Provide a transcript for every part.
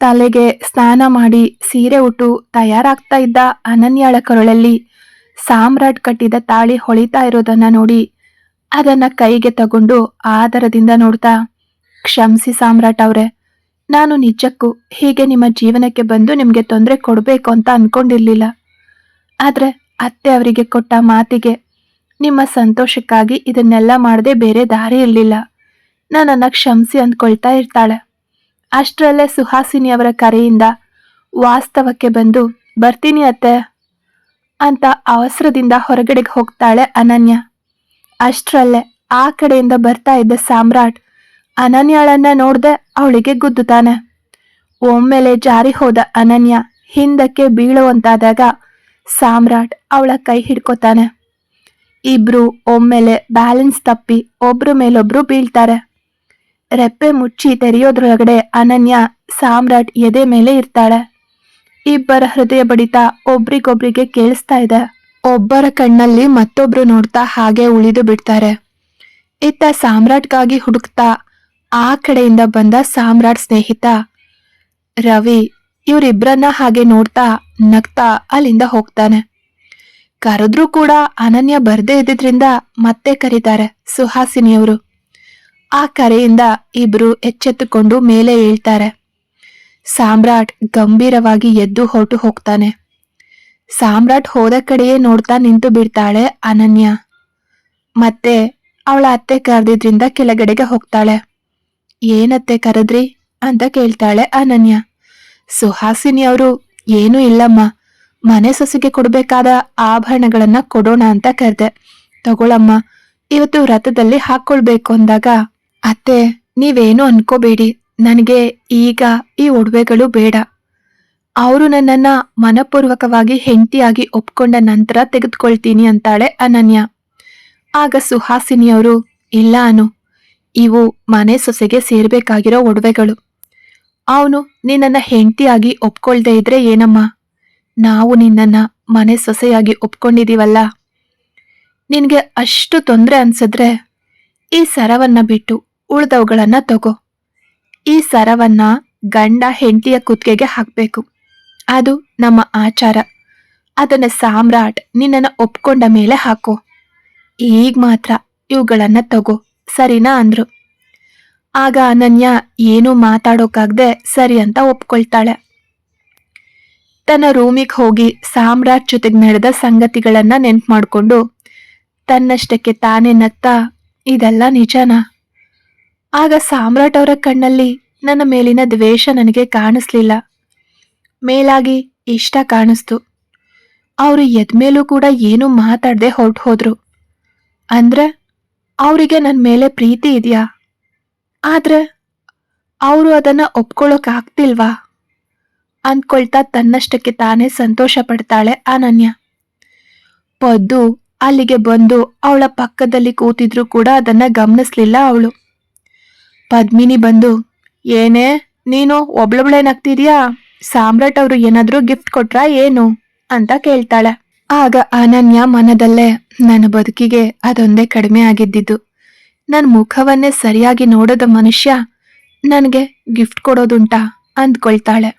ತಲೆಗೆ ಸ್ನಾನ ಮಾಡಿ ಸೀರೆ ಉಟ್ಟು ತಯಾರಾಗ್ತಾ ಇದ್ದ ಅನನ್ಯಾಳ ಕರುಳಲ್ಲಿ ಸಾಮ್ರಾಟ್ ಕಟ್ಟಿದ ತಾಳಿ ಹೊಳಿತಾ ಇರೋದನ್ನ ನೋಡಿ ಅದನ್ನ ಕೈಗೆ ತಗೊಂಡು ಆದರದಿಂದ ನೋಡ್ತಾ, ಕ್ಷಮಿಸಿ ಸಾಮ್ರಾಟ್ ಅವ್ರೆ, ನಾನು ನಿಜಕ್ಕೂ ಹೀಗೆ ನಿಮ್ಮ ಜೀವನಕ್ಕೆ ಬಂದು ನಿಮ್ಗೆ ತೊಂದರೆ ಕೊಡಬೇಕು ಅಂತ ಅನ್ಕೊಂಡಿರ್ಲಿಲ್ಲ. ಆದ್ರೆ ಅತ್ತೆ ಅವರಿಗೆ ಕೊಟ್ಟ ಮಾತಿಗೆ ನಿಮ್ಮ ಸಂತೋಷಕ್ಕಾಗಿ ಇದನ್ನೆಲ್ಲ ಮಾಡದೆ ಬೇರೆ ದಾರಿ ಇರಲಿಲ್ಲ. ನನ್ನನ್ನ ಕ್ಷಮಿಸಿ ಅಂದ್ಕೊಳ್ತಾ ಇರ್ತಾಳೆ. ಅಷ್ಟರಲ್ಲೇ ಸುಹಾಸಿನಿ ಅವರ ಕರೆಯಿಂದ ವಾಸ್ತವಕ್ಕೆ ಬಂದು, ಬರ್ತೀನಿ ಅತ್ತೆ ಅಂತ ಅವಸರದಿಂದ ಹೊರಗಡೆಗೆ ಹೋಗ್ತಾಳೆ ಅನನ್ಯ. ಅಷ್ಟರಲ್ಲೇ ಆ ಕಡೆಯಿಂದ ಬರ್ತಾ ಇದ್ದ ಸಾಮ್ರಾಟ್ ಅನನ್ಯಾಳನ್ನ ನೋಡ್ದೆ ಅವಳಿಗೆ ಗುದ್ದುತಾನೆ ಒಮ್ಮೆಲೆ ಜಾರಿ ಹೋದ ಅನನ್ಯ ಹಿಂದಕ್ಕೆ ಬೀಳುವಂತಾದಾಗ ಸಾಮ್ರಾಟ್ ಅವಳ ಕೈ ಹಿಡ್ಕೋತಾನೆ. ಇಬ್ರು ಒಮ್ಮೆಲೆ ಬ್ಯಾಲೆನ್ಸ್ ತಪ್ಪಿ ಒಬ್ರು ಮೇಲೊಬ್ರು ಬೀಳ್ತಾರೆ. ರೆಪ್ಪೆ ಮುಚ್ಚಿ ತೆರೆಯೋದ್ರೊಳಗಡೆ ಅನನ್ಯ ಸಾಮ್ರಾಟ್ ಎದೆ ಮೇಲೆ ಇರ್ತಾಳೆ. ಇಬ್ಬರ ಹೃದಯ ಬಡಿತ ಒಬ್ರಿಗೊಬ್ರಿಗೆ ಕೇಳಿಸ್ತಾ ಇದೆ. ಒಬ್ಬರ ಕಣ್ಣಲ್ಲಿ ಮತ್ತೊಬ್ರು ನೋಡ್ತಾ ಹಾಗೆ ಉಳಿದು ಬಿಡ್ತಾರೆ. ಇತ್ತ ಸಾಮ್ರಾಟ್ಗಾಗಿ ಹುಡುಕ್ತಾ ಆ ಕಡೆಯಿಂದ ಬಂದ ಸಾಮ್ರಾಟ್ ಸ್ನೇಹಿತ, ರವಿ ಇವರಿಬ್ಬರನ್ನ ಹಾಗೆ ನೋಡ್ತಾ ನಗ್ತಾ ಅಲ್ಲಿಂದ ಹೋಗ್ತಾನೆ. ಕರೆದ್ರೂ ಕೂಡ ಅನನ್ಯ ಬರ್ದೇ ಇದ್ದಿದ್ರಿಂದ ಮತ್ತೆ ಕರೀತಾರೆ ಸುಹಾಸಿನಿಯವರು. ಆ ಕರೆಯಿಂದ ಇಬ್ರು ಎಚ್ಚೆತ್ತುಕೊಂಡು ಮೇಲೆ ಏಳ್ತಾರೆ. ಸಾಮ್ರಾಟ್ ಗಂಭೀರವಾಗಿ ಎದ್ದು ಹೊರಟು ಹೋಗ್ತಾನೆ. ಸಾಮ್ರಾಟ್ ಹೋದ ಕಡೆಯೇ ನೋಡ್ತಾ ನಿಂತು ಬಿಡ್ತಾಳೆ ಅನನ್ಯ. ಮತ್ತೆ ಅವಳ ಅತ್ತೆ ಕರೆದಿದ್ರಿಂದ ಕೆಳಗಡೆಗೆ ಹೋಗ್ತಾಳೆ. ಏನತ್ತೆ ಕರೆದ್ರಿ? ಅಂತ ಕೇಳ್ತಾಳೆ ಅನನ್ಯ. ಸುಹಾಸಿನಿ ಅವರು, ಏನೂ ಇಲ್ಲಮ್ಮ. ಮನೆ ಸೊಸೆಗೆ ಕೊಡಬೇಕಾದ ಆಭರಣಗಳನ್ನ ಕೊಡೋಣ ಅಂತ ಕರೆದೆ. ತಗೊಳಮ್ಮ, ಇವತ್ತು ರಥದಲ್ಲಿ ಹಾಕೊಳ್ಬೇಕು ಅಂದಾಗ ಅತ್ತೆ, ನೀವೇನು ಅನ್ಕೋಬೇಡಿ. ನನಗೆ ಈಗ ಈ ಒಡವೆಗಳು ಬೇಡ. ಅವರು ನನ್ನನ್ನ ಮನಪೂರ್ವಕವಾಗಿ ಹೆಂಡತಿಯಾಗಿ ಒಪ್ಕೊಂಡ ನಂತರ ತೆಗೆದುಕೊಳ್ತೀನಿ ಅಂತಾಳೆ ಅನನ್ಯ. ಆಗ ಸುಹಾಸಿನಿಯವರು, ಇಲ್ಲ ಅನು, ಇವು ಮನೆ ಸೊಸೆಗೆ ಸೇರ್ಬೇಕಾಗಿರೋ ಒಡವೆಗಳು. ಅವನು ನಿನ್ನನ್ನು ಹೆಂಡತಿಯಾಗಿ ಒಪ್ಕೊಳ್ದೇ ಇದ್ರೆ ಏನಮ್ಮ? ನಾವು ನಿನ್ನನ್ನು ಮನೆ ಸೊಸೆಯಾಗಿ ಒಪ್ಕೊಂಡಿದ್ದೀವಲ್ಲ ನಿನಗೆ ಅಷ್ಟು ತೊಂದರೆ ಅನ್ಸಿದ್ರೆ ಈ ಸರವನ್ನ ಬಿಟ್ಟು ಉಳ್ದವುಗಳನ್ನ ತಗೋ. ಈ ಸರವನ್ನ ಗಂಡ ಹೆಂಡತಿಯ ಕುತ್ತಿಗೆಗೆ ಹಾಕಬೇಕು. ಅದು ನಮ್ಮ ಆಚಾರ. ಅದನ್ನ ಸಾಮ್ರಾಟ್ ನಿನ್ನನ್ನು ಒಪ್ಕೊಂಡ ಮೇಲೆ ಹಾಕೋ. ಈಗ ಮಾತ್ರ ಇವುಗಳನ್ನ ತಗೋ, ಸರಿನಾ ಅಂದ್ರು. ಆಗ ಅನನ್ಯ ಏನೂ ಮಾತಾಡೋಕಾಗ್ದೆ ಸರಿ ಅಂತ ಒಪ್ಕೊಳ್ತಾಳೆ. ತನ್ನ ರೂಮಿಗೆ ಹೋಗಿ ಸಾಮ್ರಾಟ್ ಜೊತೆಗೆ ನಡೆದ ಸಂಗತಿಗಳನ್ನ ನೆನ್ಪು ಮಾಡಿಕೊಂಡು ತನ್ನಷ್ಟಕ್ಕೆ ತಾನೇ ನಗ್ತಾ ಇದೆಲ್ಲ ನಿಜನಾ? ಆಗ ಸಾಮ್ರಾಟ್ ಅವರ ಕಣ್ಣಲ್ಲಿ ನನ್ನ ಮೇಲಿನ ದ್ವೇಷ ನನಗೆ ಕಾಣಿಸ್ಲಿಲ್ಲ. ಮೇಲಾಗಿ ಇಷ್ಟ ಕಾಣಿಸ್ತು. ಅವರು ಎದ್ಮೇಲೂ ಕೂಡ ಏನೂ ಮಾತಾಡದೆ ಹೊರಟು ಹೋದ್ರು ಅಂದ್ರೆ, ಅವರಿಗೆ ನನ್ನ ಮೇಲೆ ಪ್ರೀತಿ ಇದೆಯಾ? ಆದ್ರೆ, ಅವರು ಅದನ್ನು ಒಪ್ಕೊಳ್ಳೋಕೆ ಆಗ್ತಿಲ್ವಾ? ಅಂದ್ಕೊಳ್ತಾ ತನ್ನಷ್ಟಕ್ಕೆ ತಾನೇ ಸಂತೋಷ ಪಡ್ತಾಳೆ ಅನನ್ಯ. ಪದ್ದು ಅಲ್ಲಿಗೆ ಬಂದು ಅವಳ ಪಕ್ಕದಲ್ಲಿ ಕೂತಿದ್ರು ಕೂಡ ಅದನ್ನ ಗಮನಿಸ್ಲಿಲ್ಲ ಅವಳು. ಪದ್ಮಿನಿ ಬಂದು, ಏನೇ, ನೀನು ಒಬ್ಳೊಬ್ಳೇನಾಗ್ತಿದ್ಯಾ ಸಾಮ್ರಾಟ್ ಅವರು ಏನಾದರೂ ಗಿಫ್ಟ್ ಕೊಟ್ರಾ ಏನು? ಅಂತ ಕೇಳ್ತಾಳೆ. ಆಗ ಅನನ್ಯ ಮನದಲ್ಲೇ, ನನ್ನ ಬದುಕಿಗೆ ಅದೊಂದೇ ಕಡಿಮೆ ಆಗಿದ್ದಿದ್ದು. ನನ್ನ ಮುಖವನ್ನೇ ಸರಿಯಾಗಿ ನೋಡದ ಮನುಷ್ಯ ನನಗೆ ಗಿಫ್ಟ್ ಕೊಡೋದುಂಟಾ? ಅಂದ್ಕೊಳ್ತಾಳೆ.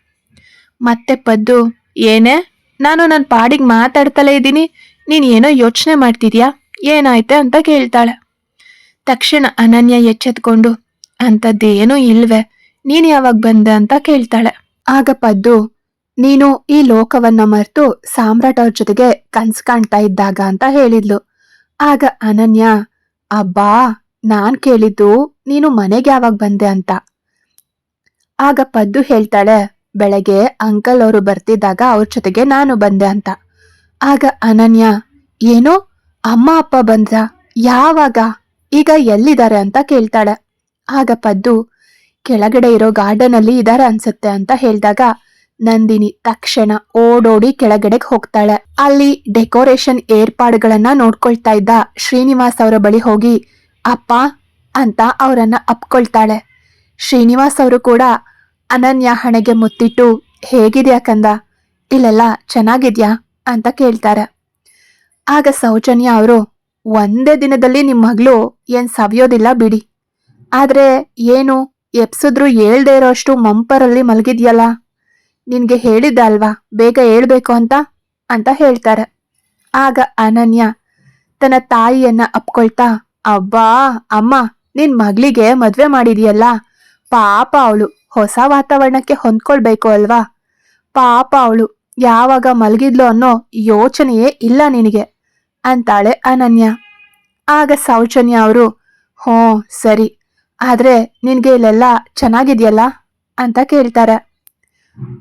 ಮತ್ತೆ ಪದ್ದು, ಏನೇ, ನಾನು ನನ್ನ ಪಾಡಿಗೆ ಮಾತಾಡ್ತಲೇ ಇದ್ದೀನಿ. ನೀನು ಏನೋ ಯೋಚನೆ ಮಾಡ್ತಿದ್ಯಾ? ಏನಾಯ್ತೆ? ಅಂತ ಕೇಳ್ತಾಳೆ. ತಕ್ಷಣ ಅನನ್ಯ ಎಚ್ಚೆತ್ಕೊಂಡು ಅಂಥದ್ದೇನೂ ಇಲ್ವೇ. ನೀನು ಯಾವಾಗ ಬಂದೆ ಅಂತ ಕೇಳ್ತಾಳೆ. ಆಗ ಪದ್ದು, ನೀನು ಈ ಲೋಕವನ್ನ ಮರೆತು ಸಾಮ್ರಾಟ್ ಅವ್ರ ಜೊತೆಗೆ ಕನ್ಸ್ ಕಾಣ್ತಾ ಇದ್ದಾಗ ಅಂತ ಹೇಳಿದ್ಲು. ಆಗ ಅನನ್ಯ, ಅಬ್ಬಾ, ನಾನ್ ಕೇಳಿದ್ದು ನೀನು ಮನೆಗೆ ಯಾವಾಗ ಬಂದೆ ಅಂತ. ಆಗ ಪದ್ದು ಹೇಳ್ತಾಳೆ, ಬೆಳಗ್ಗೆ ಅಂಕಲ್ ಅವರು ಬರ್ತಿದ್ದಾಗ ಅವ್ರ ಜೊತೆಗೆ ನಾನು ಬಂದೆ ಅಂತ. ಆಗ ಅನನ್ಯ, ಏನು? ಅಮ್ಮ, ಅಪ್ಪ ಬಂದ್ರ? ಯಾವಾಗ? ಈಗ ಎಲ್ಲಿದ್ದಾರೆ? ಅಂತ ಕೇಳ್ತಾಳೆ. ಆಗ ಪದ್ದು ಕೆಳಗಡೆ ಇರೋ ಗಾರ್ಡನ್ ಅಲ್ಲಿ ಇದಾರೆ ಅನ್ಸುತ್ತೆ ಅಂತ ಹೇಳಿದಾಗ ನಂದಿನಿ ತಕ್ಷಣ ಓಡೋಡಿ ಕೆಳಗಡೆಗೆ ಹೋಗ್ತಾಳೆ. ಅಲ್ಲಿ ಡೆಕೋರೇಷನ್ ಏರ್ಪಾಡುಗಳನ್ನ ನೋಡ್ಕೊಳ್ತಾ ಇದ್ದ ಶ್ರೀನಿವಾಸ್ ಅವರ ಬಳಿ ಹೋಗಿ, ಅಪ್ಪ ಅಂತ ಅವರನ್ನ ಅಪ್ಕೊಳ್ತಾಳೆ. ಶ್ರೀನಿವಾಸ್ ಅವರು ಕೂಡ ಅನನ್ಯ ಹಣೆಗೆ ಮುತ್ತಿಟ್ಟು, ಹೇಗಿದ್ಯಾ ಕಂದ? ಇಲ್ಲೆಲ್ಲ ಚೆನ್ನಾಗಿದ್ಯಾ? ಅಂತ ಕೇಳ್ತಾರೆ. ಆಗ ಸೌಜನ್ಯ ಅವರು, ಒಂದೇ ದಿನದಲ್ಲಿ ನಿಮ್ಮ ಮಗಳು ಏನ್ ಸವಿಯೋದಿಲ್ಲ ಬಿಡಿ. ಆದ್ರೆ ಏನು ಎಪ್ಸಿದ್ರು ಏಳ್ದೇ ಇರೋಷ್ಟು ಮಂಪರಲ್ಲಿ ಮಲಗಿದ್ಯಲ್ಲ? ನಿನ್ಗೆ ಹೇಳಿದ್ದ ಅಲ್ವಾ, ಬೇಗ ಹೇಳ್ಬೇಕು ಅಂತ? ಅಂತ ಹೇಳ್ತಾರೆ. ಆಗ ಅನನ್ಯ ತನ್ನ ತಾಯಿಯನ್ನ ಅಪ್ಕೊಳ್ತಾ ಅಬ್ಬಾ ಅಮ್ಮ, ನಿನ್ ಮಗಳಿಗೆ ಮದ್ವೆ ಮಾಡಿದ್ಯಲ್ಲ? ಪಾಪ ಅವಳು, ಹೊಸ ವಾತಾವರಣಕ್ಕೆ ಹೊಂದ್ಕೊಳ್ಬೇಕು ಅಲ್ವಾ? ಪಾಪ ಅವಳು, ಯಾವಾಗ ಮಲಗಿದ್ಲು ಅನ್ನೋ ಯೋಚನೆಯೇ ಇಲ್ಲ ನಿನಗೆ, ಅಂತಾಳೆ ಅನನ್ಯ. ಆಗ ಸೌಜನ್ಯ ಅವರು ಹೋ ಸರಿ ಆದ್ರೆ ನಿನ್ಗೆ ಇಲ್ಲೆಲ್ಲ ಚೆನ್ನಾಗಿದೆಯಲ್ಲ ಅಂತ ಕೇಳ್ತಾರೆ.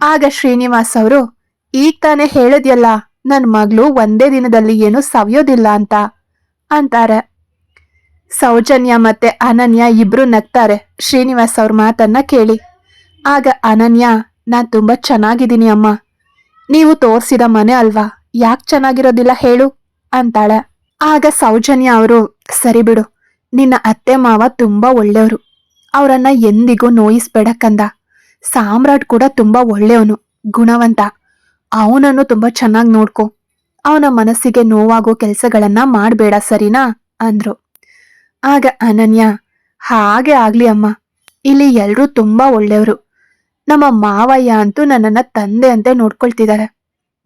ಆಗ ಶ್ರೀನಿವಾಸ್ ಅವರು, ಈಗ ತಾನೇ ಹೇಳಿದ್ಯಲ್ಲ ನನ್ನ ಮಗಳು ಒಂದೇ ದಿನದಲ್ಲಿ ಏನು ಸವಿಯೋದಿಲ್ಲ ಅಂತ? ಅಂತಾರೆ. ಸೌಜನ್ಯ ಮತ್ತೆ ಅನನ್ಯ ಇಬ್ರು ನಗ್ತಾರೆ ಶ್ರೀನಿವಾಸ್ ಅವ್ರ ಮಾತನ್ನ ಕೇಳಿ. ಆಗ, ಅನನ್ಯ, ನಾನು ತುಂಬ ಚೆನ್ನಾಗಿದ್ದೀನಿ ಅಮ್ಮ. ನೀವು ತೋರಿಸಿದ ಮನೆ ಅಲ್ವಾ? ಯಾಕೆ ಚೆನ್ನಾಗಿರೋದಿಲ್ಲ ಹೇಳು? ಅಂತಾಳೆ. ಆಗ ಸೌಜನ್ಯ ಅವರು, ಸರಿ ಬಿಡು ನಿನ್ನ ಅತ್ತೆ ಮಾವ ತುಂಬಾ ಒಳ್ಳೆಯವರು. ಅವರನ್ನ ಎಂದಿಗೂ ನೋಯಿಸ್ಬೇಡ ಕಂದ ಸಾಮ್ರಾಟ್ ಕೂಡ ತುಂಬಾ ಒಳ್ಳೆಯವನು, ಗುಣವಂತ. ಅವನನ್ನು ತುಂಬಾ ಚೆನ್ನಾಗಿ ನೋಡ್ಕೊ. ಅವನ ಮನಸ್ಸಿಗೆ ನೋವಾಗೋ ಕೆಲಸಗಳನ್ನ ಮಾಡಬೇಡ ಸರಿನಾ? ಅಂದ್ರು. ಆಗ ಅನನ್ಯ, ಹಾಗೆ ಆಗ್ಲಿ ಅಮ್ಮ. ಇಲ್ಲಿ ಎಲ್ರೂ ತುಂಬಾ ಒಳ್ಳೆಯವರು. ನಮ್ಮ ಮಾವಯ್ಯ ಅಂತೂ ನನ್ನನ್ನ ತಂದೆ ಅಂತೆ ನೋಡ್ಕೊಳ್ತಿದ್ದಾರೆ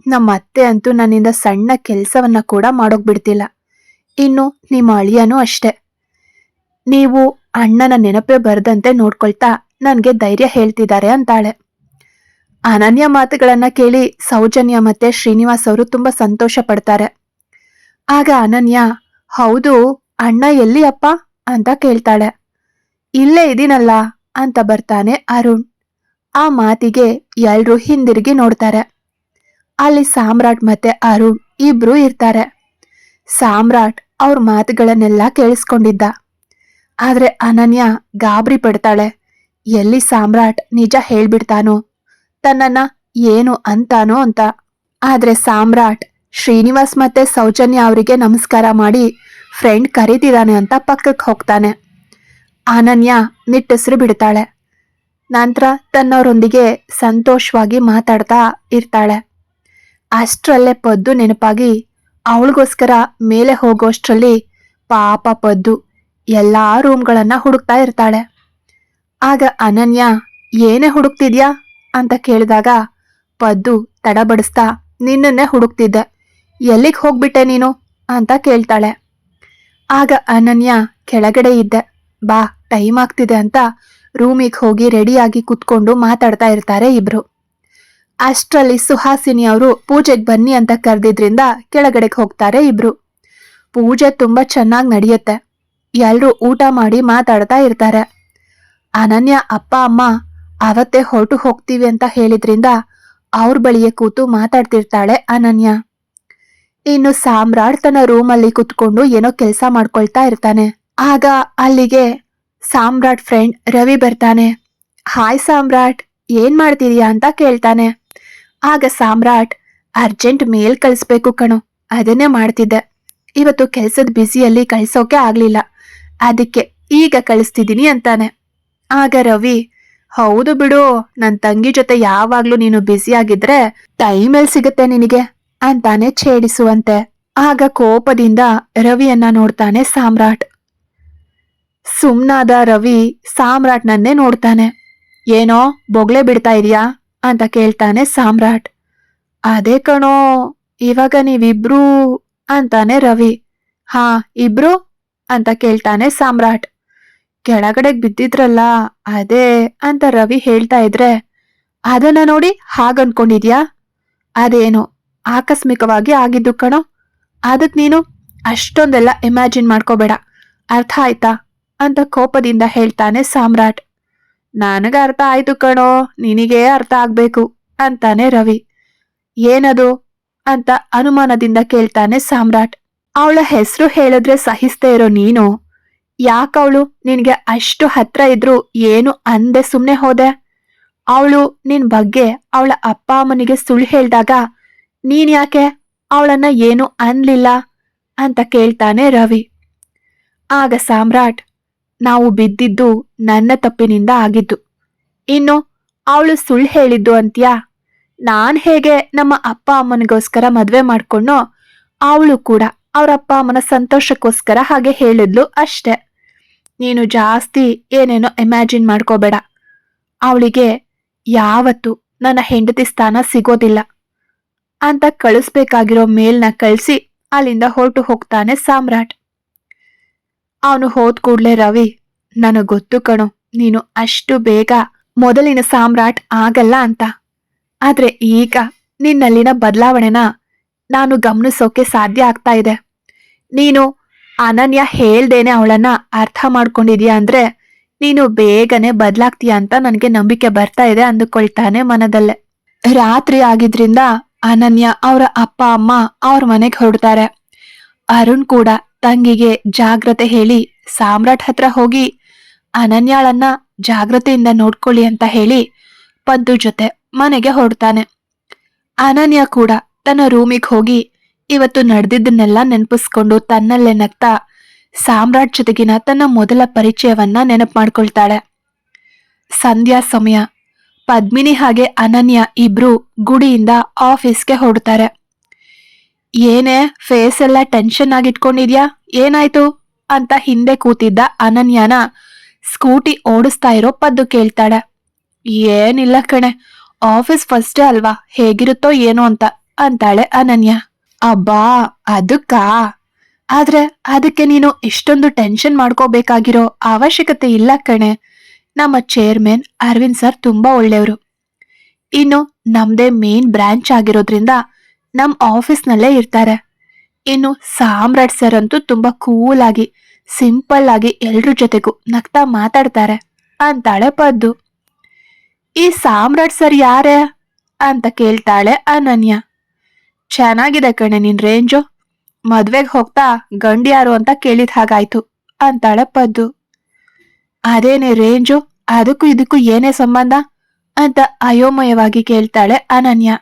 ನಮ್ಮ ಅತ್ತೆ ಅಂತೂ ನನ್ನಿಂದ ಸಣ್ಣ ಕೆಲಸವನ್ನ ಕೂಡ ಮಾಡೋಕ್ ಬಿಡ್ತಿಲ್ಲ. ಇನ್ನು ನಿಮ್ಮ ಅಳಿಯನೂ ಅಷ್ಟೆ. ನೀವು ಅಣ್ಣನ ನೆನಪೇ ಬರದಂತೆ ನೋಡ್ಕೊಳ್ತಾ ನನಗೆ ಧೈರ್ಯ ಹೇಳ್ತಿದ್ದಾರೆ ಅಂತಾಳೆ. ಅನನ್ಯ ಮಾತುಗಳನ್ನ ಕೇಳಿ ಸೌಜನ್ಯ ಮತ್ತೆ ಶ್ರೀನಿವಾಸ್ ಅವರು ತುಂಬಾ ಸಂತೋಷ ಪಡ್ತಾರೆ. ಆಗ ಅನನ್ಯ, ಹೌದು, ಅಣ್ಣ ಎಲ್ಲಿ ಅಪ್ಪ ಅಂತ ಕೇಳ್ತಾಳೆ. ಇಲ್ಲೇ ಇದೀನಲ್ಲ, ಅಂತ ಬರ್ತಾನೆ ಅರುಣ್. ಆ ಮಾತಿಗೆ ಎಲ್ರೂ ಹಿಂದಿರುಗಿ ನೋಡ್ತಾರೆ. ಅಲ್ಲಿ ಸಾಮ್ರಾಟ್ ಮತ್ತೆ ಅರುಣ್ ಇಬ್ರು ಇರ್ತಾರೆ. ಸಾಮ್ರಾಟ್ ಅವ್ರ ಮಾತುಗಳನ್ನೆಲ್ಲ ಕೇಳಿಸ್ಕೊಂಡಿದ್ದ. ಆದ್ರೆ ಅನನ್ಯ ಗಾಬರಿ ಪಡ್ತಾಳೆ. ಎಲ್ಲಿ ಸಾಮ್ರಾಟ್ ನಿಜ ಹೇಳ್ಬಿಡ್ತಾನೋ, ತನ್ನನ್ನ ಏನು ಅಂತಾನೋ ಅಂತ. ಆದ್ರೆ ಸಾಮ್ರಾಟ್ ಶ್ರೀನಿವಾಸ್ ಮತ್ತೆ ಸೌಜನ್ಯ ಅವರಿಗೆ ನಮಸ್ಕಾರ ಮಾಡಿ ಫ್ರೆಂಡ್ ಕರೀತಿದ್ದಾನೆ ಅಂತ ಪಕ್ಕಕ್ಕೆ ಹೋಗ್ತಾನೆ. ಅನನ್ಯ ನಿಟ್ಟುಸಿರು ಬಿಡ್ತಾಳೆ. ನಂತರ ತನ್ನವರೊಂದಿಗೆ ಸಂತೋಷವಾಗಿ ಮಾತಾಡ್ತಾ ಇರ್ತಾಳೆ. ಅಷ್ಟರಲ್ಲೇ ಪದ್ದು ನೆನಪಾಗಿ ಅವಳಿಗೋಸ್ಕರ ಮೇಲೆ ಹೋಗೋಷ್ಟರಲ್ಲಿ ಪಾಪ ಪದ್ದು ಎಲ್ಲಾ ರೂಮ್ಗಳನ್ನ ಹುಡುಕ್ತಾ ಇರ್ತಾಳೆ. ಆಗ ಅನನ್ಯ, ಏನೇ ಹುಡುಕ್ತಿದ್ಯಾ? ಅಂತ ಕೇಳಿದಾಗ, ಪದ್ದು ತಡಬಡಿಸ್ತಾ ನಿನ್ನನ್ನೇ ಹುಡುಕ್ತಿದ್ದೆ. ಎಲ್ಲಿಗೆ ಹೋಗ್ಬಿಟ್ಟೆ ನೀನು? ಅಂತ ಕೇಳ್ತಾಳೆ. ಆಗ ಅನನ್ಯ ಕೆಳಗಡೆ ಇದ್ದೆ. ಬಾ, ಟೈಮ್ ಆಗ್ತಿದೆ ಅಂತ ರೂಮಿಗೆ ಹೋಗಿ ರೆಡಿಯಾಗಿ ಕುತ್ಕೊಂಡು ಮಾತಾಡ್ತಾ ಇರ್ತಾರೆ ಇಬ್ರು. ಅಷ್ಟರಲ್ಲಿ ಸುಹಾಸಿನಿ ಅವರು ಪೂಜೆಗೆ ಬನ್ನಿ ಅಂತ ಕರೆದಿದ್ರಿಂದ ಕೆಳಗಡೆಗೆ ಹೋಗ್ತಾರೆ ಇಬ್ರು. ಪೂಜೆ ತುಂಬಾ ಚೆನ್ನಾಗಿ ನಡೆಯುತ್ತೆ. ಎಲ್ರೂ ಊಟ ಮಾಡಿ ಮಾತಾಡ್ತಾ ಇರ್ತಾರೆ. ಅನನ್ಯ ಅಪ್ಪ, ಅಮ್ಮ, ಅವತ್ತೇ ಹೊರಟು ಹೋಗ್ತೀವಿ ಅಂತ ಹೇಳಿದ್ರಿಂದ ಅವ್ರ ಬಳಿಯೇ ಕೂತು ಮಾತಾಡ್ತಿರ್ತಾಳೆ ಅನನ್ಯ. ಇನ್ನು ಸಾಮ್ರಾಟ್ ತನ್ನ ರೂಮಲ್ಲಿ ಕುತ್ಕೊಂಡು ಏನೋ ಕೆಲಸ ಮಾಡ್ಕೊಳ್ತಾ ಇರ್ತಾನೆ. ಆಗ ಅಲ್ಲಿಗೆ ಸಾಮ್ರಾಟ್ ಫ್ರೆಂಡ್ ರವಿ ಬರ್ತಾನೆ. ಹಾಯ್ ಸಾಮ್ರಾಟ್, ಏನ್ ಮಾಡ್ತೀರಿಯಾ ಅಂತ ಕೇಳ್ತಾನೆ. ಆಗ ಸಾಮ್ರಾಟ್, ಅರ್ಜೆಂಟ್ ಮೇಲ್ ಕಳಿಸ್ಬೇಕು ಕಣೋ, ಅದನ್ನೇ ಮಾಡ್ತಿದ್ದೆ. ಇವತ್ತು ಕೆಲ್ಸದ ಬ್ಯುಸಿಯಲ್ಲಿ ಕಳ್ಸೋಕೆ ಆಗ್ಲಿಲ್ಲ. ಅದಕ್ಕೆ ಈಗ ಕಳಿಸ್ತಿದ್ದೀನಿ ಅಂತಾನೆ. ಆಗ ರವಿ, ಹೌದು ಬಿಡು ನನ್ನ ತಂಗಿ ಜೊತೆ ಯಾವಾಗ್ಲೂ ನೀನು ಬ್ಯುಸಿ ಆಗಿದ್ರೆ ಟೈಮ್ ಎಲ್ ಸಿಗುತ್ತೆ ನಿನಗೆ? ಅಂತಾನೆ ಛೇಡಿಸುವಂತೆ. ಆಗ ಕೋಪದಿಂದ ರವಿಯನ್ನ ನೋಡ್ತಾನೆ ಸಾಮ್ರಾಟ್. ಸುಮ್ನಾದ ರವಿ ಸಾಮ್ರಾಟ್ನನ್ನೇ ನೋಡ್ತಾನೆ. ಏನೋ, ಬೊಗ್ಳೆ ಬಿಡ್ತಾ ಇದೀಯಾ? ಅಂತ ಕೇಳ್ತಾನೆ ಸಾಮ್ರಾಟ್. ಅದೇ ಕಣೋ, ಇವಾಗ ನೀವಿಬ್ರು, ಅಂತಾನೆ ರವಿ. ಹಾ, ಇಬ್ರು? ಅಂತ ಕೇಳ್ತಾನೆ ಸಾಮ್ರಾಟ್. ಕೆಳಗಡೆ ಬಿದ್ದಿದ್ರಲ್ಲ, ಅದೇ ಅಂತ ರವಿ ಹೇಳ್ತಾ ಇದ್ರೆ, ಅದನ್ನ ನೋಡಿ ಹಾಗನ್ಕೊಂಡಿದ್ಯಾ? ಅದೇನು ಆಕಸ್ಮಿಕವಾಗಿ ಆಗಿದ್ದು ಕಣೋ, ಅದಕ್ ನೀನು ಅಷ್ಟೊಂದೆಲ್ಲ ಇಮ್ಯಾಜಿನ್ ಮಾಡ್ಕೋಬೇಡ, ಅರ್ಥ ಆಯ್ತಾ? ಅಂತ ಕೋಪದಿಂದ ಹೇಳ್ತಾನೆ ಸಾಮ್ರಾಟ್. ನನಗ ಅರ್ಥ ಆಯ್ತು ಕಣೋ, ನಿನಗೆ ಅರ್ಥ ಆಗ್ಬೇಕು ಅಂತಾನೆ ರವಿ. ಏನದು? ಅಂತ ಅನುಮಾನದಿಂದ ಕೇಳ್ತಾನೆ ಸಾಮ್ರಾಟ್. ಅವಳ ಹೆಸರು ಹೇಳಿದ್ರೆ ಸಹಿಸ್ದೇ ಇರೋ ನೀನು? ಯಾಕವಳು ನಿನಗೆ ಅಷ್ಟು ಹತ್ರ ಇದ್ರು ಏನು ಅಂದೆ ಸುಮ್ನೆ ಹೋದೆ? ಅವಳು ನಿನ್ ಬಗ್ಗೆ ಅವಳ ಅಪ್ಪ ಅಮ್ಮನಿಗೆ ಸುಳ್ಳು ಹೇಳ್ದಾಗ ನೀನ್ ಯಾಕೆ ಅವಳನ್ನ ಏನು ಅನ್ಲಿಲ್ಲ ಅಂತ ಕೇಳ್ತಾನೆ ರವಿ. ಆಗ ಸಾಮ್ರಾಟ್, ನಾವು ಬಿದ್ದಿದ್ದು ನನ್ನ ತಪ್ಪಿನಿಂದ ಆಗಿದ್ದು. ಇನ್ನು ಅವಳು ಸುಳ್ಳು ಹೇಳಿದ್ದು ಅಂತ್ಯಾ? ನಾನ್ ಹೇಗೆ ನಮ್ಮ ಅಪ್ಪ ಅಮ್ಮನಿಗೋಸ್ಕರ ಮದ್ವೆ ಮಾಡ್ಕೊಂಡೋ ಅವಳು ಕೂಡ ಅವ್ರ ಅಪ್ಪ ಅಮ್ಮನ ಸಂತೋಷಕ್ಕೋಸ್ಕರ ಹಾಗೆ ಹೇಳಿದ್ಲು ಅಷ್ಟೆ. ನೀನು ಜಾಸ್ತಿ ಏನೇನೋ ಇಮ್ಯಾಜಿನ್ ಮಾಡ್ಕೋಬೇಡ. ಅವಳಿಗೆ, ಯಾವತ್ತು ನನ್ನ ಹೆಂಡತಿ ಸ್ಥಾನ ಸಿಗೋದಿಲ್ಲ. ಅಂತ ಕಳಿಸ್ಬೇಕಾಗಿರೋ ಮೇಲ್ನ ಕಳಿಸಿ ಅಲ್ಲಿಂದ ಹೊರಟು ಹೋಗ್ತಾನೆ ಸಾಮ್ರಾಟ್. ಅವನು ಹೋದ್ ಕೂಡ್ಲೆ, ರವಿ, ನನಗೆ ಗೊತ್ತು ಕಣೋ, ನೀನು ಅಷ್ಟು ಬೇಗ ಮೊದಲಿನ ಸಾಮ್ರಾಟ್ ಆಗಲ್ಲ ಅಂತ. ಆದ್ರೆ ಈಗ ನಿನ್ನಲ್ಲಿನ ಬದಲಾವಣೆನ ನಾನು ಗಮನಿಸೋಕೆ ಸಾಧ್ಯ ಆಗ್ತಾ ಇದೆ. ನೀನು ಅನನ್ಯ ಹೇಳ್ದೇನೆ ಅವಳನ್ನ ಅರ್ಥ ಮಾಡ್ಕೊಂಡಿದ್ಯಾ ಅಂದ್ರೆ, ನೀನು ಬೇಗನೆ ಬದಲಾಗ್ತೀಯ ಅಂತ ನನಗೆ ನಂಬಿಕೆ ಬರ್ತಾ ಇದೆ ಅಂದುಕೊಳ್ತಾನೆ ಮನದಲ್ಲೇ. ರಾತ್ರಿ ಆಗಿದ್ರಿಂದ ಅನನ್ಯ ಅವರ ಅಪ್ಪ, ಅಮ್ಮ ಅವ್ರ ಮನೆಗೆ ಹೊರಡ್ತಾರೆ. ಅರುಣ್ ಕೂಡ ತಂಗಿಗೆ ಜಾಗ್ರತೆ ಹೇಳಿ ಸಾಮ್ರಾಟ್ ಹತ್ರ ಹೋಗಿ, ಅನನ್ಯಾಳನ್ನ ಜಾಗ್ರತೆಯಿಂದ ನೋಡ್ಕೊಳ್ಳಿ ಅಂತ ಹೇಳಿ ಪದ್ದು ಜೊತೆ ಮನೆಗೆ ಹೊರಡ್ತಾನೆ. ಅನನ್ಯ ಕೂಡ ತನ್ನ ರೂಮಿಗೆ ಹೋಗಿ ಇವತ್ತು ನಡೆದಿದ್ದನ್ನೆಲ್ಲ ನೆನಪಿಸ್ಕೊಂಡು ತನ್ನಲ್ಲೇ ನಗ್ತಾ ಸಾಮ್ರಾಟ್ ಜೊತೆಗಿನ ತನ್ನ ಮೊದಲ ಪರಿಚಯವನ್ನ ನೆನಪು ಮಾಡ್ಕೊಳ್ತಾಳೆ. ಸಂಧ್ಯಾ, ಸಮಯ, ಪದ್ಮಿನಿ ಹಾಗೆ ಅನನ್ಯ ಇಬ್ರು ಗುಡಿಯಿಂದ ಆಫೀಸ್ಗೆ ಹೊರಡ್ತಾರೆ. ಏನೇ ಫೇಸ್ ಎಲ್ಲ ಟೆನ್ಷನ್ ಆಗಿಟ್ಕೊಂಡಿದ್ಯಾ? ಏನಾಯ್ತು? ಅಂತ ಹಿಂದೆ ಕೂತಿದ್ದ ಅನನ್ಯನ ಸ್ಕೂಟಿ ಓಡಿಸ್ತಾ ಇರೋ ಪದ್ದು ಕೇಳ್ತಾಳೆ. ಏನಿಲ್ಲ ಕಣೆ, ಆಫೀಸ್ ಫಸ್ಟೇ ಅಲ್ವಾ, ಹೇಗಿರುತ್ತೋ ಏನೋ ಅಂತ. ಅಂತಾಳೆ ಅನನ್ಯ. ಅಬ್ಬಾ, ಅದಕ್ಕಾ? ಆದ್ರೆ ಅದಕ್ಕೆ ನೀನು ಇಷ್ಟೊಂದು ಟೆನ್ಷನ್ ಮಾಡ್ಕೋಬೇಕಾಗಿರೋ ಅವಶ್ಯಕತೆ ಇಲ್ಲ ಕಣೆ. ನಮ್ಮ ಚೇರ್ಮನ್ ಅರವಿಂದ್ ಸರ್ ತುಂಬಾ ಒಳ್ಳೆಯವರು. ಇನ್ನು ನಮ್ದೇ ಮೇನ್ ಬ್ರಾಂಚ್ ಆಗಿರೋದ್ರಿಂದ ನಮ್ಮ ಆಫೀಸ್ನಲ್ಲೇ ಇರ್ತಾರೆ. ಇನ್ನು ಸಾಮ್ರಾಟ್ ಸರ್ ಅಂತೂ ತುಂಬಾ ಕೂಲ್ ಆಗಿ, ಸಿಂಪಲ್ ಆಗಿ ಎಲ್ರ ಜೊತೆಗೂ ನಗ್ತಾ ಮಾತಾಡ್ತಾರೆ ಅಂತಾಳೆ ಪದ್ದು. ಈ ಸಾಮ್ರಾಟ್ ಸರ್ ಯಾರೇ? ಅಂತ ಕೇಳ್ತಾಳೆ ಅನನ್ಯ. ಚೆನ್ನಾಗಿದೆ ಕಣೆ ನಿನ್ ರೇಂಜು. ಮದ್ವೆಗ್ ಹೋಗ್ತಾ ಗಂಡ ಯಾರು ಅಂತ ಕೇಳಿದ ಹಾಗಾಯ್ತು. ಅಂತಾಳೆ ಪದ್ದು. ಅದೇನೆ ರೇಂಜು, ಅದಕ್ಕೂ ಇದಕ್ಕೂ ಏನೇ ಸಂಬಂಧ? ಅಂತ ಅಯೋಮಯವಾಗಿ ಕೇಳ್ತಾಳೆ ಅನನ್ಯ.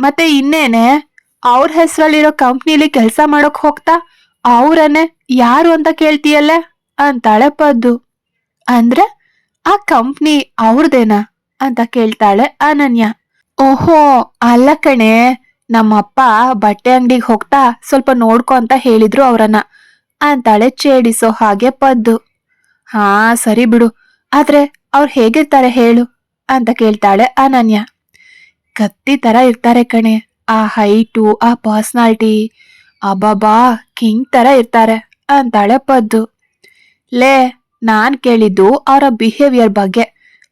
ಮತ್ತೆ ಇನ್ನೇನೆ, ಅವ್ರ ಹೆಸರಲ್ಲಿರೋ ಕಂಪ್ನಿಲಿ ಕೆಲಸ ಮಾಡೋಕ್ ಹೋಗ್ತಾ ಅವ್ರನ್ನೇ ಯಾರು ಅಂತ ಕೇಳ್ತೀಯಲ್ಲೇ? ಅಂತಾಳೆ ಪದ್ದು. ಅಂದ್ರೆ, ಆ ಕಂಪ್ನಿ ಅವ್ರದೇನಾ? ಅಂತ ಕೇಳ್ತಾಳೆ ಅನನ್ಯ. ಓಹೋ, ಅಲ್ಲ ಕಣೆ. ನಮ್ಮಪ್ಪ ಬಟ್ಟೆ ಅಂಗಡಿಗೆ ಹೋಗ್ತಾ ಸ್ವಲ್ಪ ನೋಡ್ಕೊ ಅಂತ ಹೇಳಿದ್ರು ಅವರನ್ನ. ಅಂತಾಳೆ ಛೇಡಿಸೋ ಹಾಗೆ ಪದ್ದು. ಹಾ, ಸರಿ ಬಿಡು. ಆದ್ರೆ ಅವ್ರು ಹೇಗಿರ್ತಾರೆ ಹೇಳು ಅಂತ ಕೇಳ್ತಾಳೆ ಅನನ್ಯ. ಕತ್ತಿ ತರ ಇರ್ತಾರೆ ಕಣೆ. ಆ ಹೈಟು, ಆ ಪರ್ಸ್ನಾಲಿಟಿ, ಅಬಾಬಾ, ಕಿಂಗ್ ತರ ಇರ್ತಾರೆ ಅಂತಾಳೆ ಪದ್ದು. ಲೇ, ನಾನ್ ಕೇಳಿದ್ದು ಅವರ ಬಿಹೇವಿಯರ್ ಬಗ್ಗೆ,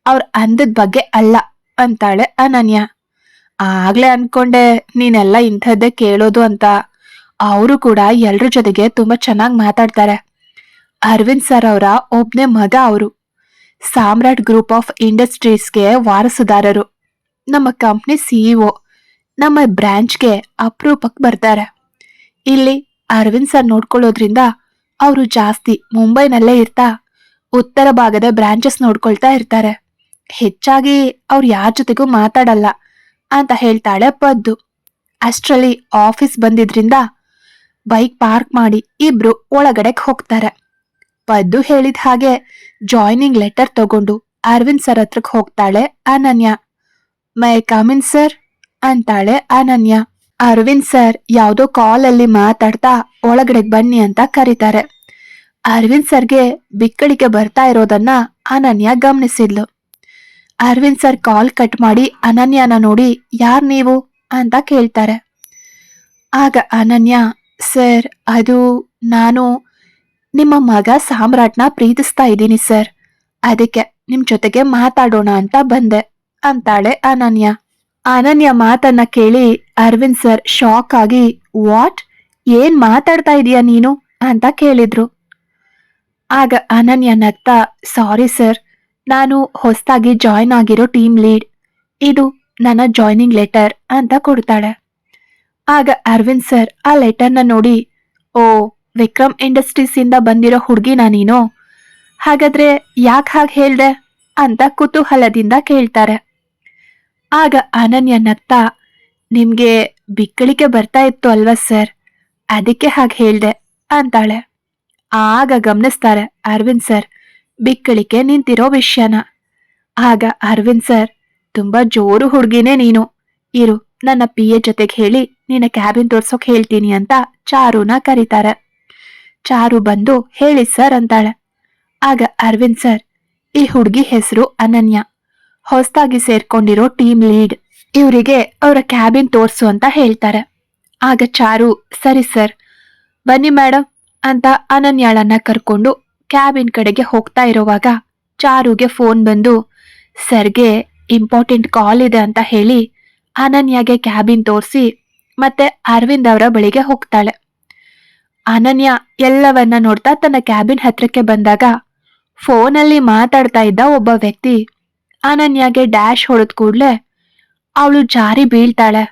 ಅವ್ರ ಅಂದದ ಬಗ್ಗೆ ಅಲ್ಲ ಅಂತಾಳೆ ಅನನ್ಯ. ಆಗ್ಲೇ ಅನ್ಕೊಂಡೆ, ನೀನೆಲ್ಲ ಇಂಥದ್ದೇ ಕೇಳೋದು ಅಂತ. ಅವರು ಕೂಡ ಎಲ್ರ ಜೊತೆಗೆ ತುಂಬಾ ಚೆನ್ನಾಗಿ ಮಾತಾಡ್ತಾರೆ. ಅರವಿಂದ್ ಸರ್ ಅವರ ಒಬ್ನೇ ಮಗ ಅವರು. ಸಾಮ್ರಾಟ್ ಗ್ರೂಪ್ ಆಫ್ ಇಂಡಸ್ಟ್ರೀಸ್ಗೆ ವಾರಸುದಾರರು. ನಮ್ಮ ಕಂಪ್ನಿ ಸಿಇಒ ನಮ್ಮ ಬ್ರಾಂಚ್ಗೆ ಅಪರೂಪಕ್ಕೆ ಬರ್ತಾರೆ. ಇಲ್ಲಿ ಅರವಿಂದ್ ಸರ್ ನೋಡ್ಕೊಳ್ಳೋದ್ರಿಂದ ಅವರು ಜಾಸ್ತಿ ಮುಂಬೈನಲ್ಲೇ ಇರ್ತಾ, ಉತ್ತರ ಭಾಗದ ಬ್ರಾಂಚಸ್ ನೋಡ್ಕೊಳ್ತಾ ಇರ್ತಾರೆ. ಹೆಚ್ಚಾಗಿ ಅವ್ರು ಯಾರ ಜೊತೆಗೂ ಮಾತಾಡಲ್ಲ. ಅಂತ ಹೇಳ್ತಾಳೆ ಪದ್ದು. ಅಷ್ಟರಲ್ಲಿ ಆಫೀಸ್ ಬಂದಿದ್ರಿಂದ ಬೈಕ್ ಪಾರ್ಕ್ ಮಾಡಿ ಇಬ್ರು ಒಳಗಡೆಗೆ ಹೋಗ್ತಾರೆ. ಪದ್ದು ಹೇಳಿದ ಹಾಗೆ ಜಾಯ್ನಿಂಗ್ ಲೆಟರ್ ತಗೊಂಡು ಅರವಿಂದ್ ಸರ್ ಹತ್ರಕ್ಕೆ ಹೋಗ್ತಾಳೆ ಅನನ್ಯ. ಮೈ ಕಮಿನ್ ಸರ್ ಅಂತಾಳೆ ಅನನ್ಯ. ಅರವಿಂದ್ ಸರ್, ಯಾವುದೋ ಕಾಲ್ ಅಲ್ಲಿ ಮಾತಾಡ್ತಾ ಒಳಗಡೆಗೆ ಬನ್ನಿ ಅಂತ ಕರೀತಾರೆ. ಅರವಿಂದ್ ಸರ್ಗೆ ಬಿಕ್ಕಳಿಗೆ ಬರ್ತಾ ಇರೋದನ್ನ ಅನನ್ಯ ಗಮನಿಸಿದ್ಲು. ಅರವಿಂದ್ ಸರ್ ಕಾಲ್ ಕಟ್ ಮಾಡಿ, ಅನನ್ಯನ ನೋಡಿ, ಯಾರ್ ನೀವು? ಅಂತ ಕೇಳ್ತಾರೆ. ಆಗ ಅನನ್ಯ, ಸರ್, ಅದು ನಾನು ನಿಮ್ಮ ಮಗ ಸಾಮ್ರಾಟ್ನ ಪ್ರೀತಿಸ್ತಾ ಇದ್ದೀನಿ, ಸರ್. ಅದಕ್ಕೆ ನಿಮ್ ಜೊತೆಗೆ ಮಾತಾಡೋಣ ಅಂತ ಬಂದೆ, ಅಂತಾಳೆ ಅನನ್ಯ. ಅನನ್ಯ ಮಾತನ್ನ ಕೇಳಿ ಅರವಿಂದ್ ಸರ್ ಶಾಕ್ ಆಗಿ, ವಾಟ್? ಏನ್ ಮಾತಾಡ್ತಾ ಇದೀಯಾ ನೀನು? ಅಂತ ಕೇಳಿದ್ರು. ಆಗ ಅನನ್ಯ ನಗ್ತಾ, ಸಾರಿ ಸರ್ ನಾನು ಹೊಸದಾಗಿ ಜಾಯ್ನ್ ಆಗಿರೋ ಟೀಮ್ ಲೀಡ್ ಇದು ನನ್ನ ಜಾಯ್ನಿಂಗ್ ಲೆಟರ್ ಅಂತ ಕೊಡ್ತಾಳೆ. ಆಗ ಅರವಿಂದ್ ಸರ್ ಆ ಲೆಟರ್ನ ನೋಡಿ, ಓ, ವಿಕ್ರಮ್ ಇಂಡಸ್ಟ್ರೀಸ್ ಇಂದ ಬಂದಿರೋ ಹುಡುಗಿನ ನೀನು? ಹಾಗಾದ್ರೆ ಯಾಕೆ ಹಾಗೆ ಹೇಳ್ದೆ ಅಂತ ಕುತೂಹಲದಿಂದ ಕೇಳ್ತಾರೆ. ಆಗ ಅನನ್ಯ ನಗ್ತಾ, ನಿಮ್ಗೆ ಬಿಕ್ಕಳಿಕೆ ಬರ್ತಾ ಇತ್ತು ಅಲ್ವಾ ಸರ್ ಅದಕ್ಕೆ ಹಾಗೆ ಹೇಳ್ದೆ ಅಂತಾಳೆ. ಆಗ ಗಮನಿಸ್ತಾರೆ ಅರವಿಂದ್ ಸರ್ ಬಿಕ್ಕಳಿಕೆ ನಿಂತಿರೋ ವಿಷಯನ. ಆಗ ಅರವಿಂದ್ ಸರ್, ತುಂಬಾ ಜೋರು ಹುಡುಗಿನೇ ನೀನು. ಇರು, ನನ್ನ ಪಿ ಎ ಜೊತೆಗೆ ಹೇಳಿ ನಿನ್ನ ಕ್ಯಾಬಿನ್ ತೋರ್ಸೋಕ್ ಹೇಳ್ತೀನಿ ಅಂತ ಚಾರುನ ಕರೀತಾರೆ. ಚಾರು ಬಂದು, ಹೇಳಿ ಸರ್ ಅಂತಾಳೆ. ಆಗ ಅರವಿಂದ್ ಸರ್, ಈ ಹುಡುಗಿ ಹೆಸರು ಅನನ್ಯ. ಹೊಸದಾಗಿ ಸೇರ್ಕೊಂಡಿರೋ ಟೀಮ್ ಲೀಡ್. ಇವರಿಗೆ ಅವರ ಕ್ಯಾಬಿನ್ ತೋರ್ಸು ಅಂತ ಹೇಳ್ತಾರೆ. ಆಗ ಚಾರು, ಸರಿ ಸರ್. ಬನ್ನಿ ಮೇಡಮ್ ಅಂತ ಅನನ್ಯಾಳನ್ನ ಕರ್ಕೊಂಡು ಕ್ಯಾಬಿನ್ ಕಡೆಗೆ ಹೋಗ್ತಾ ಇರುವಾಗ ಚಾರುಗೆ ಫೋನ್ ಬಂದು, ಸರ್ಗೆ, ಇಂಪಾರ್ಟೆಂಟ್ ಕಾಲ್ ಇದೆ ಅಂತ ಹೇಳಿ ಅನನ್ಯಾಗೆ ಕ್ಯಾಬಿನ್ ತೋರಿಸಿ ಮತ್ತೆ ಅರವಿಂದ್ ಅವರ ಬಳಿಗೆ ಹೋಗ್ತಾಳೆ. ಅನನ್ಯ ಎಲ್ಲವನ್ನ ನೋಡ್ತಾ ತನ್ನ ಕ್ಯಾಬಿನ್ ಹತ್ರಕ್ಕೆ ಬಂದಾಗ ಫೋನಲ್ಲಿ ಮಾತಾಡ್ತಾ ಇದ್ದ ಒಬ್ಬ ವ್ಯಕ್ತಿ ಅನನ್ಯಾಗೆ ಡ್ಯಾಶ್ ಹೊಡೆದ ಕೂಡ್ಲೆ ಅವಳು ಜಾರಿ ಬೀಳ್ತಾಳೆ,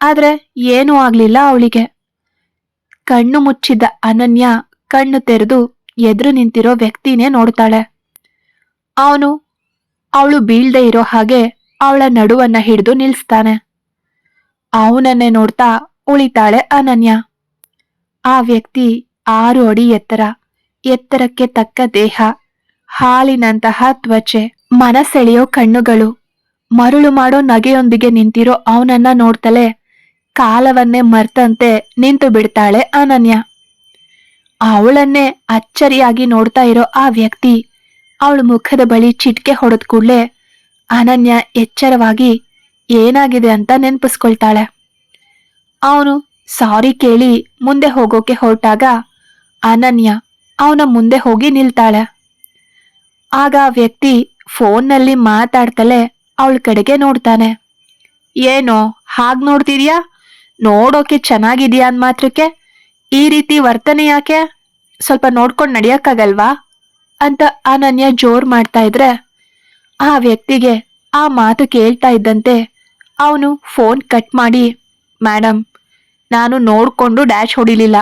ಆದ್ರೆ ಏನೂ ಆಗ್ಲಿಲ್ಲ ಅವಳಿಗೆ. ಕಣ್ಣು ಮುಚ್ಚಿದ್ದ ಅನನ್ಯ ಕಣ್ಣು ತೆರೆದು ಎದುರು ನಿಂತಿರೋ ವ್ಯಕ್ತಿನೇ ನೋಡ್ತಾಳೆ. ಅವನು ಅವಳು ಬೀಳ್ದೆ ಇರೋ ಹಾಗೆ ಅವಳ ನಡುವನ್ನ ಹಿಡಿದು ನಿಲ್ಸ್ತಾನೆ. ಅವನನ್ನೇ ನೋಡ್ತಾ ಉಳಿತಾಳೆ ಅನನ್ಯ. ಆ ವ್ಯಕ್ತಿ ಆರು ಅಡಿ ಎತ್ತರ, ಎತ್ತರಕ್ಕೆ ತಕ್ಕ ದೇಹ, ಹಾಲಿನಂತಹ ತ್ವಚೆ, ಮನಸೆಳೆಯೋ ಕಣ್ಣುಗಳು, ಮರುಳು ಮಾಡೋ ನಗೆಯೊಂದಿಗೆ ನಿಂತಿರೋ ಅವನನ್ನ ನೋಡ್ತಲೇ ಕಾಲವನ್ನೇ ಮರ್ತಂತೆ ನಿಂತು ಬಿಡ್ತಾಳೆ ಅನನ್ಯ. ಅವಳನ್ನೇ ಅಚ್ಚರಿಯಾಗಿ ನೋಡ್ತಾ ಇರೋ ಆ ವ್ಯಕ್ತಿ ಅವಳ ಮುಖದ ಬಳಿ ಚಿಟ್ಕೆ ಹೊಡೆದ ಕೂಡಲೇ ಅನನ್ಯ ಎಚ್ಚರವಾಗಿ ಏನಾಗಿದೆ ಅಂತ ನೆನಪಿಸ್ಕೊಳ್ತಾಳೆ. ಅವನು ಸಾರಿ ಕೇಳಿ ಮುಂದೆ ಹೋಗೋಕೆ ಹೊರಟಾಗ ಅನನ್ಯ ಅವನ ಮುಂದೆ ಹೋಗಿ ನಿಲ್ತಾಳೆ. ಆಗ ಆ ವ್ಯಕ್ತಿ ಫೋನ್ನಲ್ಲಿ ಮಾತಾಡ್ತಲೇ ಅವಳ ಕಡೆಗೆ ನೋಡ್ತಾನೆ. ಏನೋ, ಹಾಗೆ ನೋಡ್ತಿದ್ಯಾ? ನೋಡೋಕೆ ಚೆನ್ನಾಗಿದ್ಯಾ ಅಂದ್ ಮಾತ್ರಕ್ಕೆ ಈ ರೀತಿ ವರ್ತನೆ ಯಾಕೆ? ಸ್ವಲ್ಪ ನೋಡ್ಕೊಂಡು ನಡಿಯಕ್ಕಾಗಲ್ವಾ? ಅಂತ ಅನನ್ಯ ಜೋರ್ ಮಾಡ್ತಾ ಇದ್ರೆ, ಆ ವ್ಯಕ್ತಿಗೆ ಆ ಮಾತು ಕೇಳ್ತಾ ಇದ್ದಂತೆ ಅವನು ಫೋನ್ ಕಟ್ ಮಾಡಿ ಮೇಡಮ್ ನಾನು ನೋಡ್ಕೊಂಡು ಡ್ಯಾಶ್ ಹೊಡಿಲಿಲ್ಲ.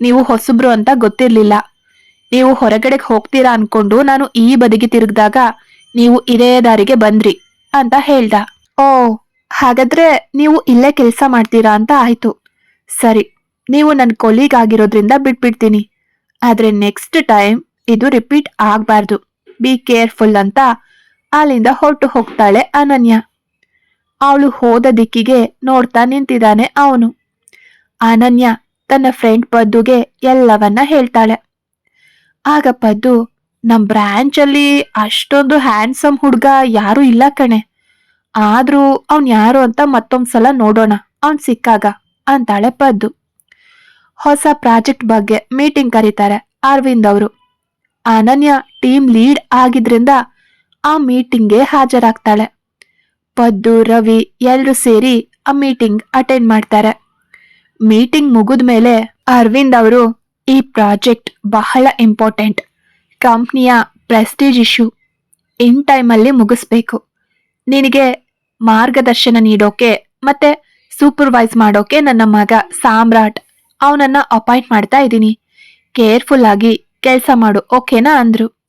ನೀವು ಹೊಸಬ್ರು ಅಂತ ಗೊತ್ತಿರಲಿಲ್ಲ. ನೀವು ಹೊರಗಡೆಗೆ ಹೋಗ್ತೀರಾ ಅನ್ಕೊಂಡು ನಾನು ಈ ಬದಿಗೆ ತಿರುಗಿದಾಗ ನೀವು ಇದೇ ದಾರಿಗೆ ಬಂದ್ರಿ ಅಂತ ಹೇಳ್ದ. ಓ, ಹಾಗಾದ್ರೆ ನೀವು ಇಲ್ಲೇ ಕೆಲಸ ಮಾಡ್ತೀರಾ ಅಂತ ಆಯ್ತು. ಸರಿ ನೀವು ನನ್ನ ಕೊಲೀಗ್ ಆಗಿರೋದ್ರಿಂದ ಬಿಟ್ಬಿಡ್ತೀನಿ. ಆದ್ರೆ ನೆಕ್ಸ್ಟ್ ಟೈಮ್ ಇದು ರಿಪೀಟ್ ಆಗಬಾರ್ದು. ಬಿ ಕೇರ್ಫುಲ್ ಅಂತ ಅಲ್ಲಿಂದ ಹೊರಟು ಹೋಗ್ತಾಳೆ ಅನನ್ಯ. ಅವಳು ಹೋದ ದಿಕ್ಕಿಗೆ ನೋಡ್ತಾ ನಿಂತಿದ್ದಾನೆ ಅವನು. ಅನನ್ಯ ತನ್ನ ಫ್ರೆಂಡ್ ಪದ್ದುಗೆ ಎಲ್ಲವನ್ನ ಹೇಳ್ತಾಳೆ. ಆಗ ಪದ್ದು ನಮ್ಮ ಬ್ರ್ಯಾಂಚಲ್ಲಿ ಅಷ್ಟೊಂದು ಹ್ಯಾಂಡ್ಸಮ್ ಹುಡುಗ ಯಾರು ಇಲ್ಲ ಕಣೆ. ಆದ್ರೂ ಅವ್ನ್ ಯಾರು ಅಂತ ಮತ್ತೊಂದ್ಸಲ ನೋಡೋಣ. ಅವ್ನ್ ಸಿಕ್ಕಾಗ, ಅಂತಾಳೆ ಪದ್ದು. ಹೊಸ ಪ್ರಾಜೆಕ್ಟ್ ಬಗ್ಗೆ ಮೀಟಿಂಗ್ ಕರೀತಾರೆ ಅರವಿಂದ್ ಅವರು. ಅನನ್ಯ ಟೀಮ್ ಲೀಡ್ ಆಗಿದ್ರಿಂದ ಆ ಮೀಟಿಂಗ್ಗೆ ಹಾಜರಾಗ್ತಾಳೆ. ಪದ್ದು, ರವಿ ಎಲ್ಲರೂ ಸೇರಿ ಆ ಮೀಟಿಂಗ್ ಅಟೆಂಡ್ ಮಾಡ್ತಾರೆ. ಮೀಟಿಂಗ್ ಮುಗಿದ ಮೇಲೆ ಅರವಿಂದ್ ಅವರು, ಈ ಪ್ರಾಜೆಕ್ಟ್ ಬಹಳ ಇಂಪಾರ್ಟೆಂಟ್. ಕಂಪ್ನಿಯ ಪ್ರೆಸ್ಟೀಜ್ ಇಶ್ಯೂ. ಇನ್ ಟೈಮಲ್ಲಿ ಮುಗಿಸ್ಬೇಕು. ನಿನಗೆ ಮಾರ್ಗದರ್ಶನ ನೀಡೋಕೆ ಮತ್ತೆ ಸೂಪರ್ವೈಸ್ ಮಾಡೋಕೆ ನನ್ನ ಮಗ ಸಾಮ್ರಾಟ್ ಅವನನ್ನ ಅಪಾಯಿಂಟ್ ಮಾಡ್ತಾ ಇದ್ದೀನಿ. ಕೇರ್ಫುಲ್ ಆಗಿ ಕೆಲಸ ಮಾಡು, ಓಕೆನಾ ಅಂದ್ರು.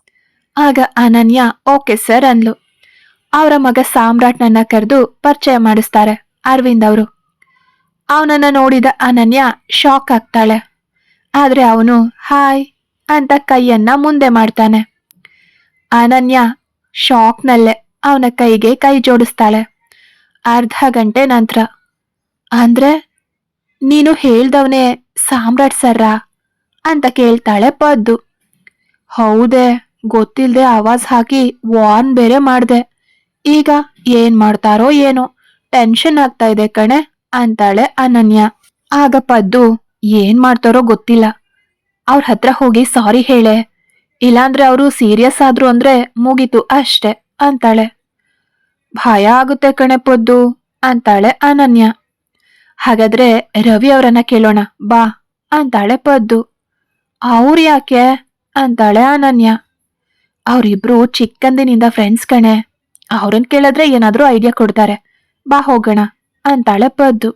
ಆಗ ಅನನ್ಯ, ಓಕೆ ಸರ್ ಅಂದ್ಲು. ಅವರ ಮಗ ಸಾಮ್ರಾಟ್ನನ್ನ ಕರೆದು ಪರಿಚಯ ಮಾಡಿಸ್ತಾರೆ, ಅರವಿಂದ್ ಅವರು. ಅವನನ್ನ ನೋಡಿದ ಅನನ್ಯ ಶಾಕ್ ಆಗ್ತಾಳೆ. ಆದ್ರೆ ಅವನು, ಹಾಯ್ ಅಂತ ಕೈಯನ್ನ ಮುಂದೆ ಮಾಡ್ತಾನೆ. ಅನನ್ಯ ಶಾಕ್ನಲ್ಲೇ ಅವನ ಕೈಗೆ ಕೈ ಜೋಡಿಸ್ತಾಳೆ. ಅರ್ಧ ಗಂಟೆ ನಂತರ. ಅಂದ್ರೆ? ನೀನು ಹೇಳ್ದವನೇ ಸಾಮ್ರಾಟ್ ಸರ್ರಾ ಅಂತ ಕೇಳ್ತಾಳೆ ಪದ್ದು. ಹೌದೇ ಗೊತ್ತಿಲ್ಲದೆ ಆವಾಜ್ ಹಾಕಿ ವಾರ್ನ್ ಬೇರೆ ಮಾಡ್ದೆ. ಈಗ ಏನ್ ಮಾಡ್ತಾರೋ ಏನೋ, ಟೆನ್ಷನ್ ಆಗ್ತಾ ಇದೆ ಕಣೆ ಅಂತಾಳೆ ಅನನ್ಯ. ಆಗ ಪದ್ದು, ಏನ್ ಮಾಡ್ತಾರೋ ಗೊತ್ತಿಲ್ಲ. ಅವ್ರ ಹತ್ರ ಹೋಗಿ ಸಾರಿ ಹೇಳೆ. ಇಲ್ಲಾಂದ್ರೆ ಅವರು ಸೀರಿಯಸ್ ಆದ್ರು ಅಂದ್ರೆ ಮುಗೀತು ಅಷ್ಟೆ ಅಂತಾಳೆ. ಭಯ ಆಗುತ್ತೆ ಕಣೆ ಪದ್ದು, ಅಂತಾಳೆ ಅನನ್ಯ. ಹಾಗಾದ್ರೆ ರವಿ ಅವರನ್ನ ಕೇಳೋಣ, ಬಾ, ಅಂತಾಳೆ ಪದ್ದು. ಅವ್ರು ಯಾಕೆ? ಅಂತಾಳೆ ಅನನ್ಯ. ಅವರಿಬ್ರು ಚಿಕ್ಕಂದಿನಿಂದ ಫ್ರೆಂಡ್ಸ್ ಕಣೆ. ಅವ್ರನ್ನ ಕೇಳಿದ್ರೆ ಏನಾದ್ರೂ ಐಡಿಯಾ ಕೊಡ್ತಾರೆ. ಬಾ ಹೋಗೋಣ, ಅಂತಾಳೆ ಪದ್ದು.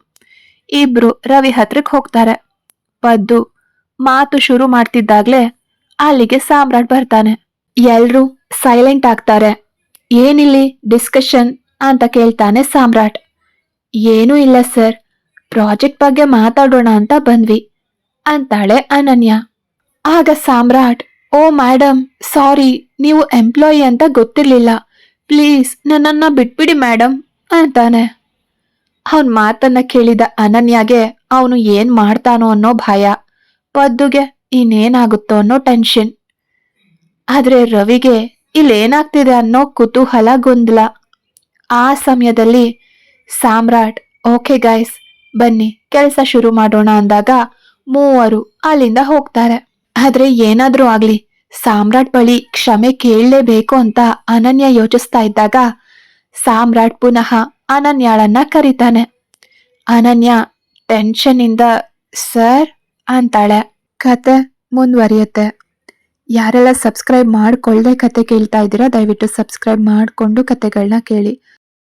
ಇಬ್ರು ರವಿ ಹತ್ರಕ್ಕೆ ಹೋಗ್ತಾರೆ. ಪದ್ದು ಮಾತು ಶುರು ಮಾಡ್ತಿದ್ದಾಗ್ಲೇ ಅಲ್ಲಿಗೆ ಸಾಮ್ರಾಟ್ ಬರ್ತಾನೆ. ಎಲ್ರೂ ಸೈಲೆಂಟ್ ಆಗ್ತಾರೆ. ಏನಿಲ್ಲಿ ಡಿಸ್ಕಷನ್ ಅಂತ ಕೇಳ್ತಾನೆ ಸಾಮ್ರಾಟ್. ಏನೂ ಇಲ್ಲ ಸರ್ ಪ್ರಾಜೆಕ್ಟ್ ಬಗ್ಗೆ ಮಾತಾಡೋಣ ಅಂತ ಬಂದ್ವಿ, ಅಂತಾಳೆ ಅನನ್ಯ. ಆಗ ಸಾಮ್ರಾಟ್, ಓ ಮೇಡಮ್ ಸಾರಿ, ನೀವು ಎಂಪ್ಲಾಯಿ ಅಂತ ಗೊತ್ತಿರಲಿಲ್ಲ. ಪ್ಲೀಸ್ ನನ್ನನ್ನ ಬಿಟ್ಬಿಡಿ ಮೇಡಮ್ ಅಂತಾನೆ. ಅವನ್ ಮಾತನ್ನ ಕೇಳಿದ ಅನನ್ಯಾಗೆ ಅವನು ಏನ್ ಮಾಡ್ತಾನೋ ಅನ್ನೋ ಭಯ, ಪದ್ದುಗೆ ಇನ್ನೇನಾಗುತ್ತೋ ಅನ್ನೋ ಟೆನ್ಷನ್ ಆದ್ರೆ ರವಿಗೆ ಇಲ್ಲೇನಾಗ್ತಿದೆ ಅನ್ನೋ ಕುತೂಹಲ ಗೊಂದಲ. ಆ ಸಮಯದಲ್ಲಿ ಸಾಮ್ರಾಟ್, ಓಕೆ ಗೈಸ್ ಬನ್ನಿ, ಕೆಲಸ ಶುರು ಮಾಡೋಣ ಅಂದಾಗ ಮೂವರು ಅಲ್ಲಿಂದ ಹೋಗ್ತಾರೆ. ಆದ್ರೆ ಏನಾದ್ರೂ ಆಗ್ಲಿ, ಸಾಮ್ರಾಟ್ ಬಳಿ ಕ್ಷಮೆ ಕೇಳಲೇಬೇಕು ಅಂತ ಅನನ್ಯ ಯೋಚಿಸ್ತಾ ಇದ್ದಾಗ ಸಾಮ್ರಾಟ್ ಪುನಃ ಅನನ್ಯಾಳನ್ನ ಕರೀತಾನೆ. ಅನನ್ಯ ಟೆನ್ಷನ್ ಇಂದ ಸರ್ ಅಂತಾಳೆ. ಕತೆ ಮುಂದುವರಿಯುತ್ತೆ. ಯಾರೆಲ್ಲ ಸಬ್ಸ್ಕ್ರೈಬ್ ಮಾಡ್ಕೊಳ್ಳದೆ ಕತೆ ಕೇಳ್ತಾ ಇದ್ದೀರಾ, ದಯವಿಟ್ಟು ಸಬ್ಸ್ಕ್ರೈಬ್ ಮಾಡಿಕೊಂಡು ಕತೆಗಳನ್ನ ಕೇಳಿ.